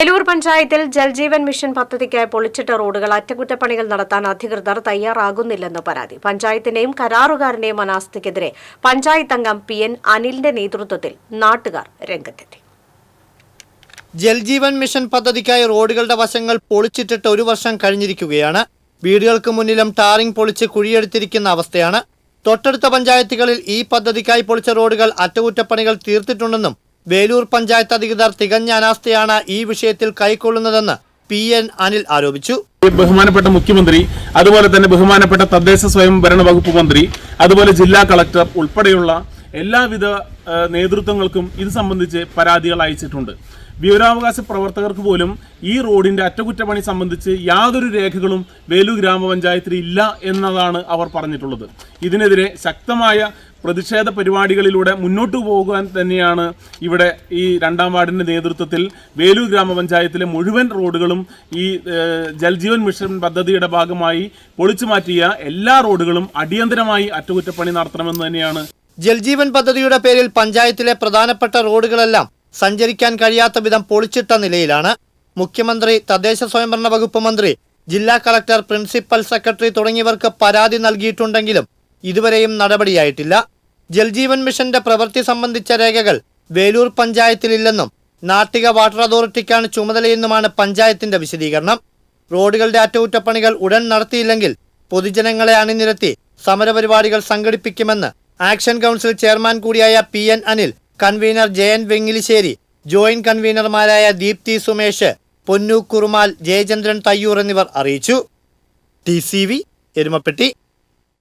വേലൂർ പഞ്ചായത്തിൽ ജൽജീവൻ മിഷൻ പദ്ധതിക്കായി പൊളിച്ചിട്ട റോഡുകൾ അറ്റകുറ്റപ്പണികൾ നടത്താൻ അധികൃതർ തയ്യാറാകുന്നില്ലെന്ന് പരാതി. പഞ്ചായത്തിന്റെയും കരാറുകാരന്റെയും അനാസ്ഥയ്ക്കെതിരെ പഞ്ചായത്ത് അംഗം പി എൻ അനിലിന്റെ നേതൃത്വത്തിൽ നാട്ടുകാർ രംഗത്തെത്തി. ജൽജീവൻ മിഷൻ പദ്ധതിക്കായി റോഡുകളുടെ വശങ്ങൾ പൊളിച്ചിട്ടിട്ട് ഒരു വർഷം കഴിഞ്ഞിരിക്കുകയാണ്. വീടുകൾക്ക് മുന്നിലും ടാറിംഗ് പൊളിച്ച് കുഴിയെടുത്തിരിക്കുന്ന അവസ്ഥയാണ്. തൊട്ടടുത്ത പഞ്ചായത്തുകളിൽ ഈ പദ്ധതിക്കായി പൊളിച്ച റോഡുകൾ അറ്റകുറ്റപ്പണികൾ തീർത്തിട്ടുണ്ടെന്നും വേലൂർ പഞ്ചായത്ത് അധികൃതർ തികഞ്ഞ അനാസ്ഥയാണ് ഈ വിഷയത്തിൽ കൈക്കൊള്ളുന്നതെന്ന് പി എൻ അനിൽ ആരോപിച്ചു. ബഹുമാനപ്പെട്ട മുഖ്യമന്ത്രി അതുപോലെ തന്നെ ബഹുമാനപ്പെട്ട തദ്ദേശ സ്വയംഭരണ വകുപ്പ് മന്ത്രി അതുപോലെ ജില്ലാ കളക്ടർ ഉൾപ്പെടെയുള്ള എല്ലാവിധ നേതൃത്വങ്ങൾക്കും ഇത് സംബന്ധിച്ച് പരാതികൾ അയച്ചിട്ടുണ്ട്. വിവരാവകാശ പ്രവർത്തകർക്ക് പോലും ഈ റോഡിന്റെ അറ്റകുറ്റപ്പണി സംബന്ധിച്ച് യാതൊരു രേഖകളും വേലു ഗ്രാമപഞ്ചായത്തിൽ ഇല്ല എന്നതാണ് അവർ പറഞ്ഞിട്ടുള്ളത്. ഇതിനെതിരെ ശക്തമായ പ്രതിഷേധ പരിപാടികളിലൂടെ മുന്നോട്ടു പോകാൻ തന്നെയാണ് ഇവിടെ ഈ രണ്ടാം വാർഡിന്റെ നേതൃത്വത്തിൽ വേലൂർ ഗ്രാമപഞ്ചായത്തിലെ മുഴുവൻ റോഡുകളും ഈ ജൽജീവൻ മിഷൻ പദ്ധതിയുടെ ഭാഗമായി പൊളിച്ചു മാറ്റിയ എല്ലാ റോഡുകളും അടിയന്തരമായി അറ്റകുറ്റപ്പണി നടത്തണമെന്ന് തന്നെയാണ്. ജൽജീവൻ പദ്ധതിയുടെ പേരിൽ പഞ്ചായത്തിലെ പ്രധാനപ്പെട്ട റോഡുകളെല്ലാം സഞ്ചരിക്കാൻ കഴിയാത്ത വിധം പൊളിച്ചിട്ട നിലയിലാണ്. മുഖ്യമന്ത്രി തദ്ദേശ സ്വയംഭരണ വകുപ്പ് മന്ത്രി ജില്ലാ കളക്ടർ പ്രിൻസിപ്പൽ സെക്രട്ടറി തുടങ്ങിയവർക്ക് പരാതി നൽകിയിട്ടുണ്ടെങ്കിലും ഇതുവരെയും നടപടിയായിട്ടില്ല. ജൽജീവൻ മിഷന്റെ പ്രവൃത്തി സംബന്ധിച്ച രേഖകൾ വേലൂർ പഞ്ചായത്തിലില്ലെന്നും നാട്ടിക വാട്ടർ അതോറിറ്റിക്കാണ് ചുമതലയെന്നുമാണ് പഞ്ചായത്തിന്റെ വിശദീകരണം. റോഡുകളുടെ അറ്റകുറ്റപ്പണികൾ ഉടൻ നടത്തിയില്ലെങ്കിൽ പൊതുജനങ്ങളെ അണിനിരത്തി സമരപരിപാടികൾ സംഘടിപ്പിക്കുമെന്ന് ആക്ഷൻ കൗൺസിൽ ചെയർമാൻ കൂടിയായ P N Anil convener J N Vengilissery joint കൺവീനർമാരായ Deepthi Sumesh Ponnu Kurumal Jayachandran Thayyur എന്നിവർ അറിയിച്ചു. T C V Erumapetty.